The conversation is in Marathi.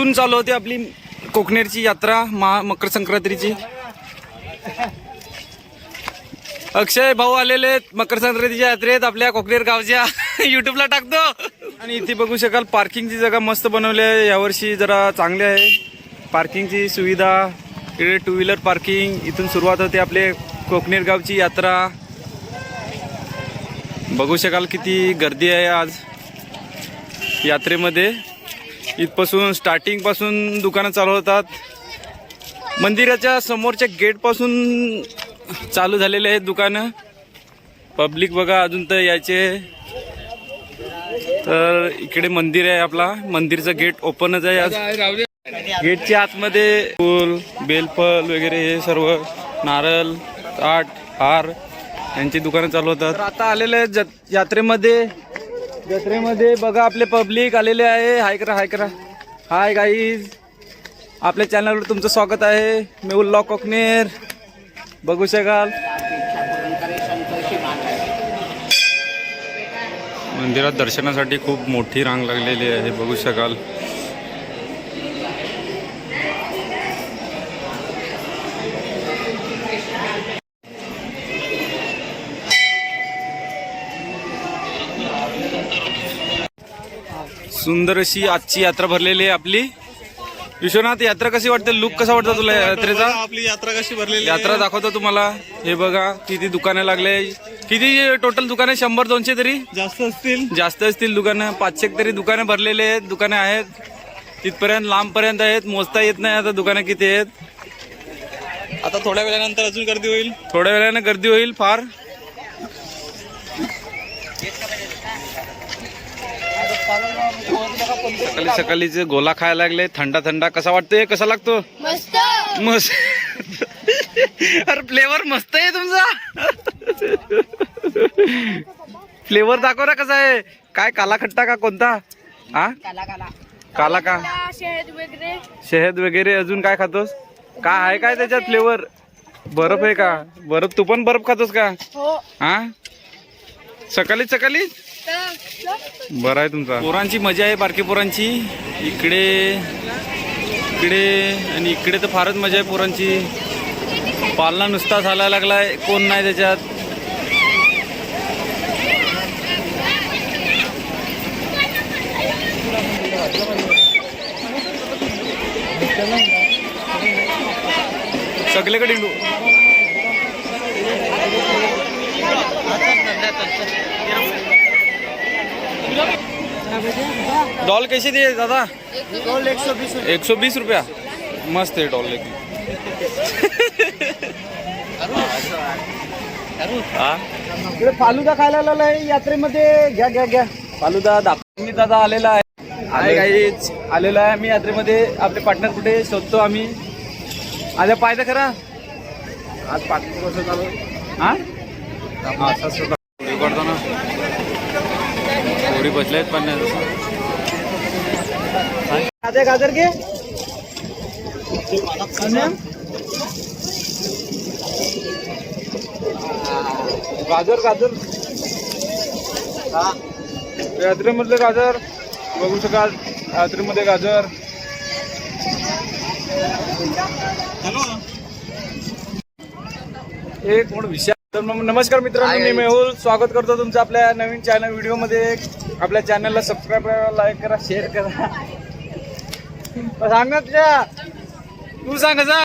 इथून चालू होती आपली कोकणेरची यात्रा महा मकर संक्रांतीची. अक्षय भाऊ आलेले आहेत मकर संक्रांतीच्या यात्रेत आपल्या कोकणेर गावच्या. युट्यूबला टाकतो. आणि इथे बघू शकाल पार्किंगची जागा मस्त बनवली आहे. यावर्षी जरा चांगली आहे. पार्किंगची सुविधा इकडे टू व्हीलर पार्किंग इथून सुरुवात होते आपले कोकणेर गावची यात्रा. बघू शकाल किती गर्दी आहे आज यात्रेमध्ये. इथपासून स्टार्टिंगपासून दुकानं चालू होतात. मंदिराच्या समोरच्या गेटपासून चालू झालेले आहेत दुकानं. पब्लिक बघा अजून तर यायचे. तर इकडे मंदिर आहे आपला. मंदिरचं गेट ओपनच आहे आज. गेटच्या आतमध्ये फूल बेलफल वगैरे हे सर्व नारळ ताट हार यांची दुकानं चालू होतात. आता आलेले आहेत यात्रेमध्ये. जत्रेमध्ये बघा आपले पब्लिक आलेले आहे. हाय करा हाय करा. हाय गाईज आपल्या चॅनलवर तुमचं स्वागत आहे. मी उल्ला कोकनेर बघू शकाल. मंदिरात दर्शनासाठी खूप मोठी रांग लागलेली आहे. बघू शकाल. सुंदर अशी आजची यात्रा भरलेली आहे आपली. विश्वनाथ यात्रा कशी वाटते? लुक कसा वाटतं तुला यात्रेचा? आपली यात्रा कशी भरलेली यात्रा दाखवतो तुम्हाला. हे बघा किती दुकाने लागले. किती टोटल दुकाने? शंभर दोनशे तरी? जास्त असतील. जास्त असतील दुकानं. पाचशे तरी दुकाने भरलेले आहेत. दुकाने आहेत. तिथपर्यंत लांबपर्यंत आहेत. मोजता येत नाही आता दुकानं किती आहेत. आता थोड्या वेळानंतर अजून गर्दी होईल. थोड्या वेळाने गर्दी होईल फार. सकाळी सकाळीच गोला खायला लागले थंडा थंडा कसा वाटतोय? कसा लागतो? मस्त. मस्त. अरे फ्लेवर मस्त आहे तुमचा. फ्लेवर दाखव ना कसा आहे. काय काला खट्टा का कोणता? हा काला काला काला का? शहद वगैरे शहद वगैरे अजून काय खातोस? काय आहे काय त्याच्यात फ्लेवर बर्फ आहे का? बर्फ तू पण बर्फ खातोस का? हो. हा सकाळी सकाळी? बरं आहे तुमचा. पोरांची मजा आहे बारकी पोरांची. इकडे इकडे आणि इकडे तर फारच मजा आहे पोरांची. पालना नुसता झाला लागलाय कोण नाही त्याच्यात. सगळीकडे हिंडू. डॉल कैसे दिए दादा? एक सौ बीस रुपया। मस्त आहे डॉल लेकिन हा? इकडे फालुदा खायला आलेला आहे यात्रेमध्ये घ्या घ्या घ्या. फालुदा दाखवणी दादा आलेला आहे. आले. काहीच आलेला आहे. आम्ही यात्रेमध्ये आपले पार्टनर कुठे शोधतो आम्ही. आल्या पाहिजे खरा. आज पार्टनर कसं चालू हा हा, असं असं पुढे करतो ना पोरी बसल्या आहेत पण नाही तसं. गाजर गाजर घे गाजर गाजर. यात्रेमधले गाजर. बघू शकाल यात्रेमध्ये गाजर. एक म्हणून विषय तर मग नमस्कार मित्रांनो मी मेहुल. स्वागत करतो तुमचं आपल्या नवीन चॅनल व्हिडिओमध्ये आपल्या चॅनलला सबस्क्राईब करा लाईक करा शेअर करा. सांग ना तुझ्या तू सांग जा.